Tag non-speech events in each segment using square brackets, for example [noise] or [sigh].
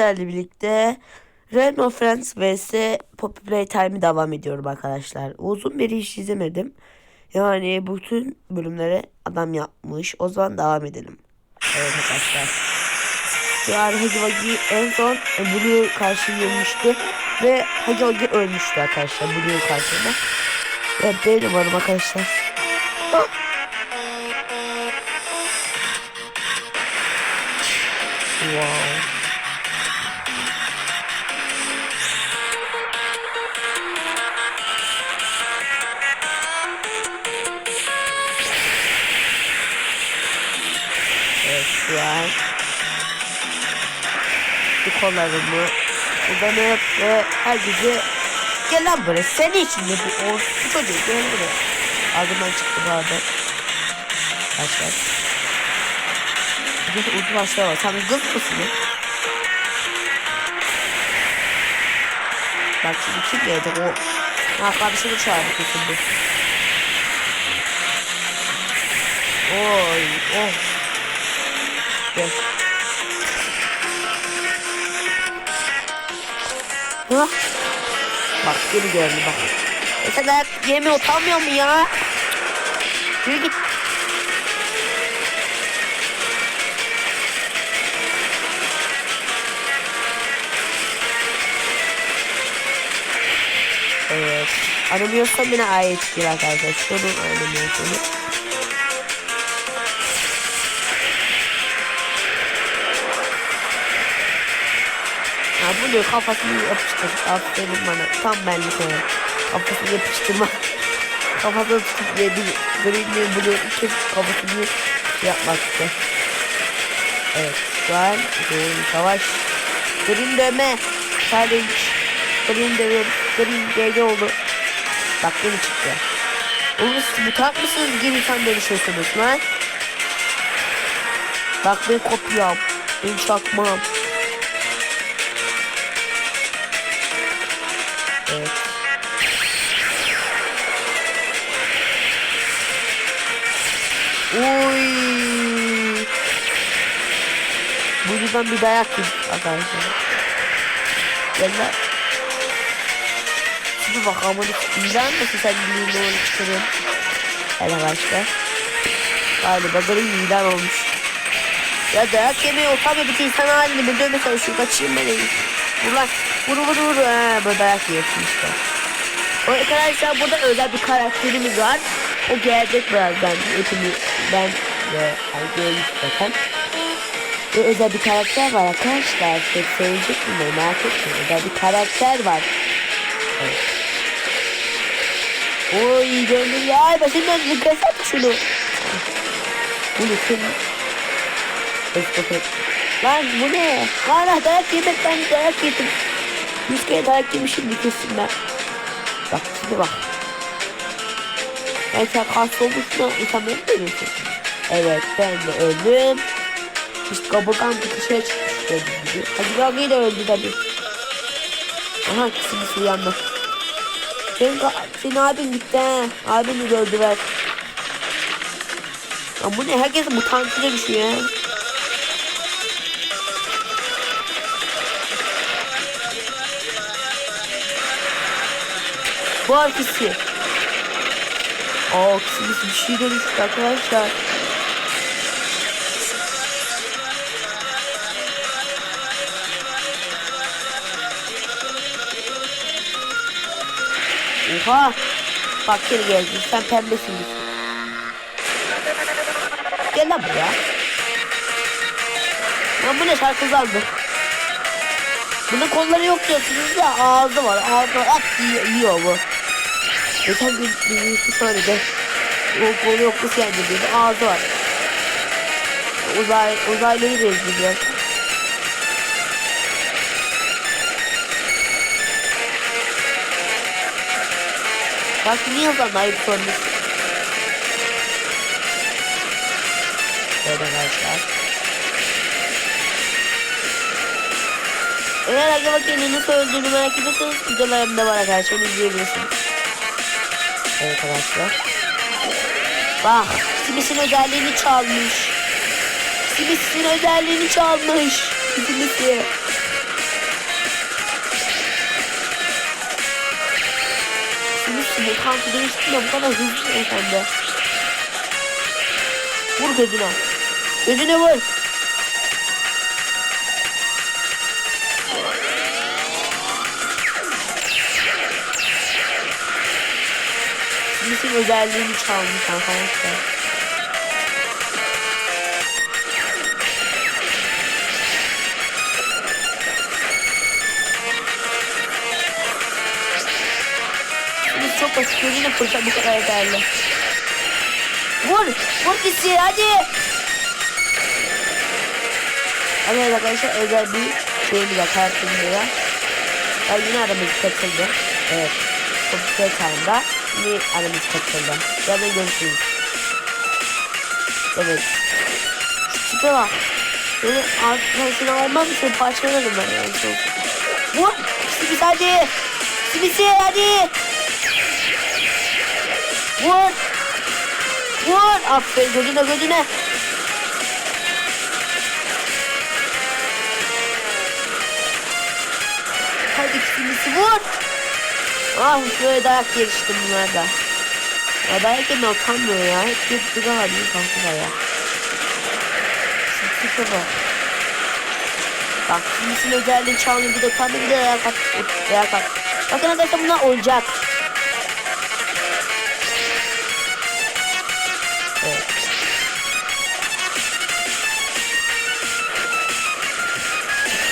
sizlerle birlikte Reno Friends vs Poppy Playtime'i devam ediyorum arkadaşlar. Uzun bir iş izlemedim. Yani bütün bölümleri adam yapmış. O zaman devam edelim. Evet arkadaşlar. Yani Hagi Wagi en son Blue karşı yenmişti. Ve Hagi Wagi ölmüştü arkadaşlar Blue karşısında. Ve benim varım arkadaşlar. Ah! Wow. An bu kollarımı uzanıp ve her gece gel lan buraya. Senin için de bu? Orası çocuğu gel buraya. Ağzımdan çıktı bu arada. Başlar. Bir uyku başlar var. Sen kız mısın ya? bak şimdi kim gelecek o. Ha kardeşini çağırdı kesin Oy, oh. Gel. Hah. Bak geri geldi bak. E sen dayak yeme utanmıyor mu ya? Yürü git. Evet. Aramıyorsam yine ait değil arkadaşlar. Şunun aramıyorsanız. Ha bu ne kafasını yapıştır. Aferin bana. Tam benlik o. Kafasını yapıştırma. [laughs] Kafasını tutup yedi. Green'le bunu iki kafasını yapmak işte. Evet şu an Green savaş. Green dövme. Challenge. Green dövüyor. Green GG oldu. Bak yeni çıktı. Oğlum siz mutant mısınız gibi insan dönüşüyorsunuz lan? Bak ben kopyam. Ben çakmam. Uy. Bu yüzden bir dayak yedik arkadaşlar. Gel lan. Şimdi bak ama ilan mısın sen bildiğin onu çıkarın. Hadi arkadaşlar. Galiba böyle ilan olmuş. Ya dayak yemeye utanma bir insan halinde bir dövme çalışıyor. Kaçayım ben evi. Vur lan. Vur vur vur. He, böyle dayak yiyorsun işte. O arkadaşlar burada özel bir karakterimiz var. O gelecek birazdan. Hepimiz ben ve Alge'ye zaten. Ve özel bir karakter var arkadaşlar. Pek sevecek mi? Merak etmeyin. Özel bir karakter var. Evet. Oy gönlüm ya. Başımdan yıkasam şunu. Bu ne kim? Lan bu ne? Hala dayak yemekten dayak yedim. Yüz kere dayak yemişim kesin ben. Bak şimdi bak. Ben sen hasta olmuşsun insan beni mi görüyorsun? Evet ben de öldüm. İşte kaburgam dışarı çıkmış gördüğünüz gibi. Hadi Gagi de öldü tabi. Aha ikisi yandı. Senin, senin abin gitti ha. Abini de öldüler. Ya bu ne? Herkes mutantine düşüyor ya. Bu arkası. Aa kısmısı bir şey dönüştü arkadaşlar. Oha. Bak geri geldi. Sen pembesin. Gel lan buraya. Ya bu ne şarkızandı. Bunun kolları yok diyorsunuz ya ağzı var. Ağzı at yiyor, yiyor bu. Geçen gün birisi söyledi. O kolu yok nasıl yani dedi. Ağzı var. Uzay, uzaylıyı benziyor. Bak niye yazan ayıp sormuş. Evet arkadaşlar. Eğer acaba kendini nasıl öldüğünü merak ediyorsanız videolarımda var arkadaşlar izleyebilirsiniz arkadaşlar. Bak Simis'in özelliğini çalmış. Simis'in özelliğini çalmış. Simis'i. Simis'in bu kanka değiştirme bu kadar hızlı efendi. Vur gözüne. Gözüne vur. Bizim özelliğini çalmış arkadaşlar. Çok basit gözüne fırça bu kadar yeterli. Vur! Vur gitsin hadi! Evet arkadaşlar özel bir şeyimiz var var. Ya yine aramız katıldı. Evet. Komputer time'da yine aramız katıldı. Yarın görüşürüz. Evet. Tipe bak. Böyle arkadaşını almam için parçalarım ben yani. Çok. Vur! Sibis hadi! Sibisi hadi! Vur! Vur! Aferin gözüne gözüne. Hadi kimisi vur. Ah şöyle dayak geliştim bunlarda. Ya dayak yeme utanmıyor ya. Hep bir dıra var bir kanka ya. Sıkı bak. Bak kimisinin özelliğini çalmıyor bir de utandı bir de dayak at. Dayak at. Bakın arkadaşlar bunlar.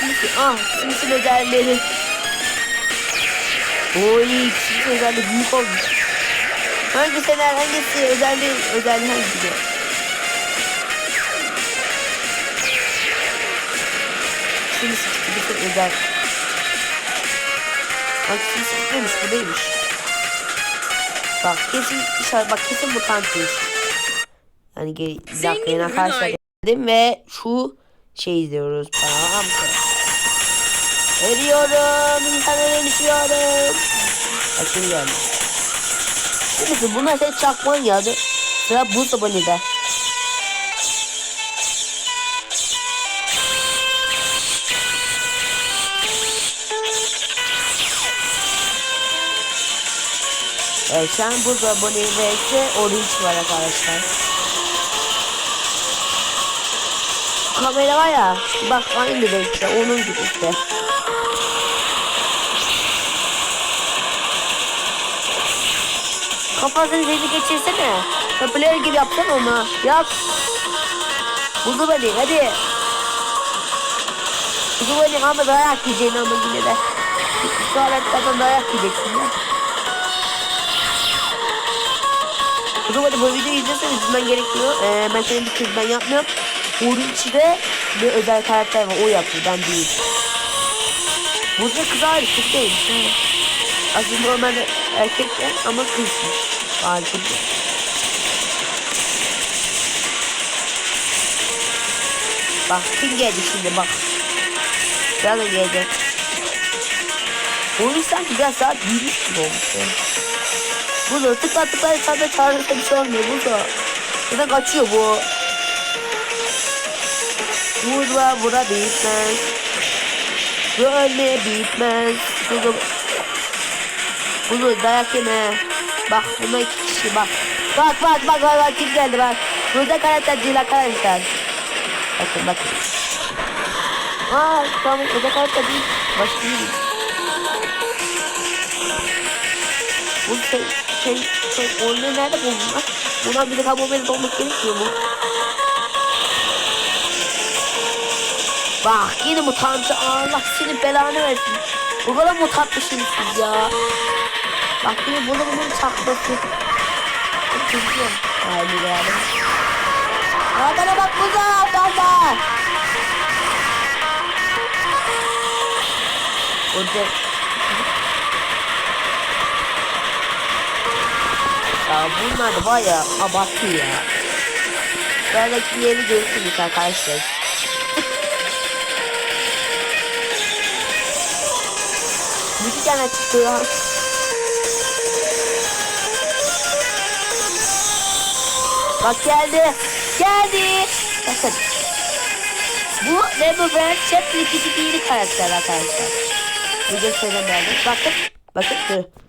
Kimisi, ah kimisinin özelliği. Oy kimisinin özelliği büyük olmuş. Hangi sener hangisi özelliği özelliği hangisi? Kimisi kimisi özel. Bak kimisi gitmemiş bu değilmiş. Bak kesin işaret bak kesin mutantmış. Yani ge- bir dakika Zengin yine arkadaşlar Günay. geldim ve şu şey izliyoruz. Tamam insana dönüşüyorum. Bak şimdi geldi. Şimdi buna ses çakman yazdı. Sıra bu tabanide. Evet şu an burada abone vs orange var arkadaşlar. Kamera var ya bak aynı renkte onun gibi işte. Kafasını sesi geçirsene. Kapılar gibi yapsana onu. Yap. Buldu beni hadi. Buldu beni ama dayak yiyeceksin ama yine de. Şu aletlerden dayak yiyeceksin ya. O zaman bu videoyu izlerseniz bilmen gerekiyor. Ee, ben senin bir kız ben yapmıyorum. Onun içinde bir özel karakter var. O yapıyor. Ben değil. Burada kız ayrı kız değil. Aslında normalde erkekler ama kızmış. Harika. Bak kim geldi şimdi bak. Nereden geldi? Onun sanki biraz daha büyümüş gibi olmuş. ya. Bunu tıkla tıkla sadece çağırırsa bir şey olmuyor. Bu da. Neden kaçıyor bu? Vurma vura bitmez. Ölmeye bitmez. Bunu, bunu dayak yeme. Bak buna iki kişi bak. Bak bak bak bak, bak kim geldi bak. Burada karakter değil arkadaşlar. Bakın bakın. Aa tamam burada karakter değil. Başka değil. Bu şey, şey, şey, oyunu nerede buldun lan? Buna bir de kabul olmak gerekmiyor mu? Bak yine mutantı Allah senin belanı versin. Bu kadar mutantmışsınız siz ya. Bak yine bunu bunun çakması. Çok kızıyorum. Haydi yani. Arkana bak burada fazla. Burada Ya bunlar da baya abartı ya. Belki yeni görürsünüz arkadaşlar. Bir tane çıktı. Bak geldi. Geldi. Bakın. Bu Remover Chapter 2'deki yeni karakter arkadaşlar. Bir göstereyim Bakın. Bakın.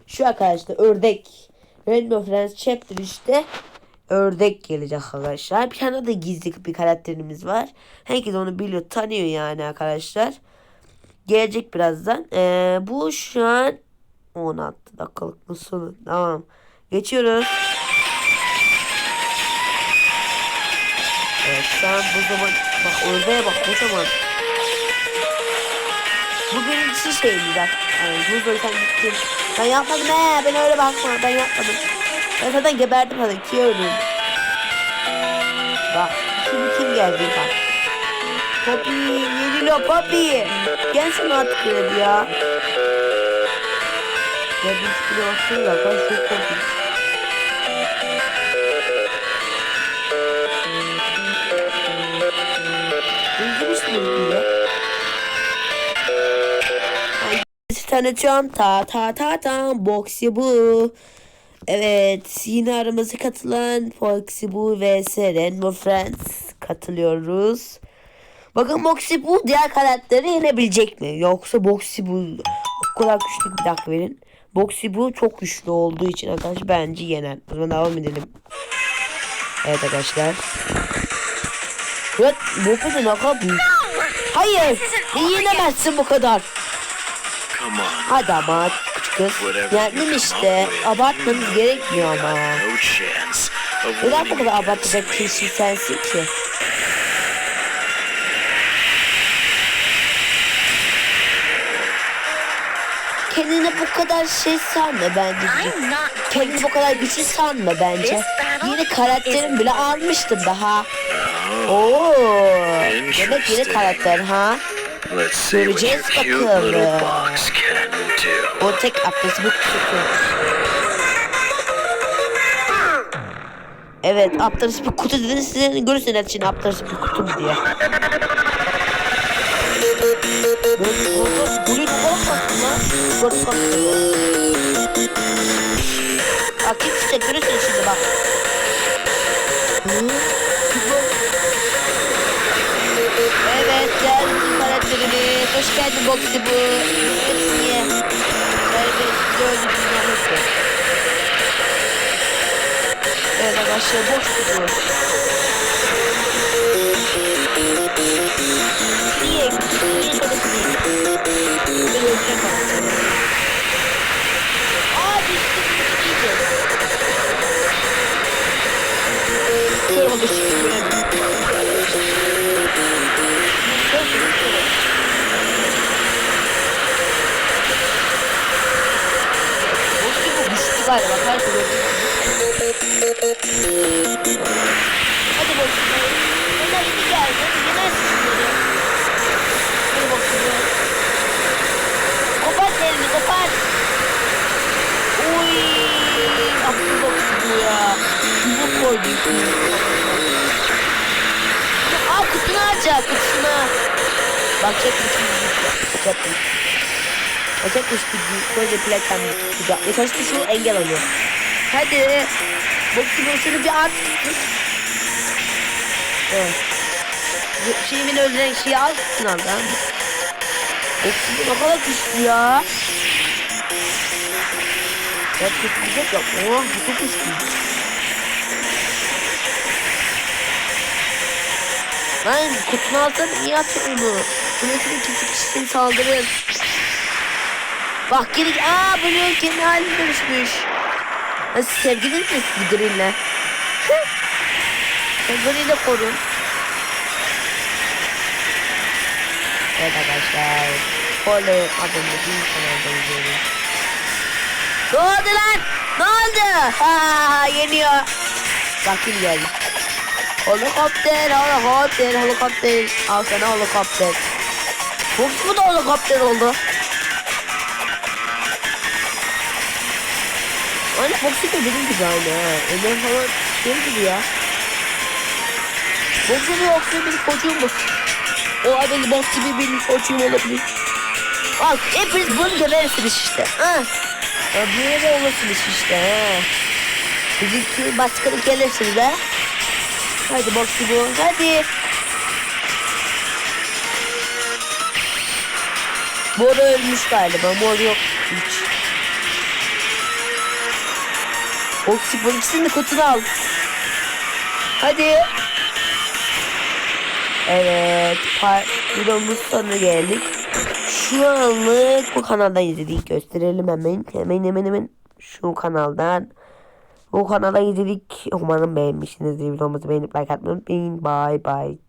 Şu, şu arkadaşlar ördek. Rainbow Friends Chapter işte ördek gelecek arkadaşlar. Bir tane de gizli bir karakterimiz var. Herkes onu biliyor, tanıyor yani arkadaşlar. Gelecek birazdan. Ee, bu şu an 16 dakikalık mı sonu? Tamam. Geçiyoruz. Evet şu bu zaman bak ördeğe bak kocaman. Bu birincisi şeydi bak. Yani bu sen gittin. Ben yapmadım he. Ben öyle bakma. Ben yapmadım. Ben zaten geberdim hadi. İkiye öldüm. Bak. Kim kim geldi bak. Poppy. Yenilo Poppy. Gelsin artık buraya ya. Ya bir üstüne baksana da. Ben. İzlemiş miydin ya? Bir tane çanta ta ta ta boxy bu. Evet yine aramıza katılan Foxy bu vs Rainbow Friends katılıyoruz. Bakın Boxy bu diğer karakteri yenebilecek mi? Yoksa Boxy bu o kadar güçlü bir dakika verin. Boxy bu çok güçlü olduğu için arkadaşlar bence yener. O zaman devam edelim. Evet arkadaşlar. Evet bu da ne kadar büyük. Hayır yenemezsin bu kadar. Hadi ama kız. Yendim işte. Abartmanız gerekmiyor ama. Neden bu kadar abartacak kişi sensin ki? Kendini bu kadar şey sanma bence. I'm not Kendini bu kadar güçlü sanma bence. Yeni karakterim bile almıştım daha. Oo. Demek yeni karakter ha. Let's see what your Göreceğiz bakalım. box can do. O tek atlısı bu kutu. Evet aptalası bir kutu dediniz size görürsünüz için aptalası bir kutu mu diye. Bunu olmasın lan. Gördüm Bak git işte görürsün şimdi bak. Evet geldi karakterimiz. Hoş geldin Boxy bu. Hepsiye. Evet gördük dünyamızı. Evet arkadaşlar Boxy bu. Öleceğim bak. Aa düştüm. Düştüm. Sonra düştüm. Boşluk bu düştü galiba. Her türlü. Hadi boşluk. Bunlar iyi geldi. Yemezsin bunları. Hadi boşluk. Kopart elini kopart. Uy. Aklı bu ya. Bunu koydum. Aa kutunu alacak kutusuna. Bakacak mısın? Bakacak? Bakacak mısın? Böyle plakam tutacak. Mesela şu engel alıyor. Hadi. Boksunu şunu bir at. Evet. Bu Şeyi beni öldüren şeyi al sınavdan. Boksunu ne kadar güçlü ya. Evet tutacak ya. Oh bu çok. Lan kutunu alsana niye atıyorsun onu? Blok'un küçük kişisini saldırır. Bak geri aa Blok kendi haline dönüşmüş. Nasıl sevgilin mi Green'le? Sen Green'le korun. Evet arkadaşlar. Adında bir kanalda izliyoruz. Ne oldu lan? Ne oldu? Ha yeniyor. Bak kim geldi. Helikopter, helikopter, helikopter. Al sana helikopter. Fox mu da helikopter oldu? Aynı Fox'u da benim gibi aynı ha. Ömer falan şey gibi ya. Fox'u yoksa benim çocuğum mu? O benim Fox gibi benim çocuğum olabilir. Bak hepiniz bunu görersiniz işte. Ha. Ya böyle olursunuz işte. Ha. Bizimki başkanı gelirsiniz ha. Hadi bak bu. Hadi. Mor ölmüş galiba. Mor yok hiç. Oksipon ikisini de kutuda al. Hadi. Evet. Videomuz sonuna geldik. Şu anlık bu kanalda izledik. Gösterelim hemen. Hemen hemen hemen. Şu kanaldan. Bu kanalda izledik. Umarım beğenmişsinizdir. Videomuzu beğenip like atmayı unutmayın. Bye bye.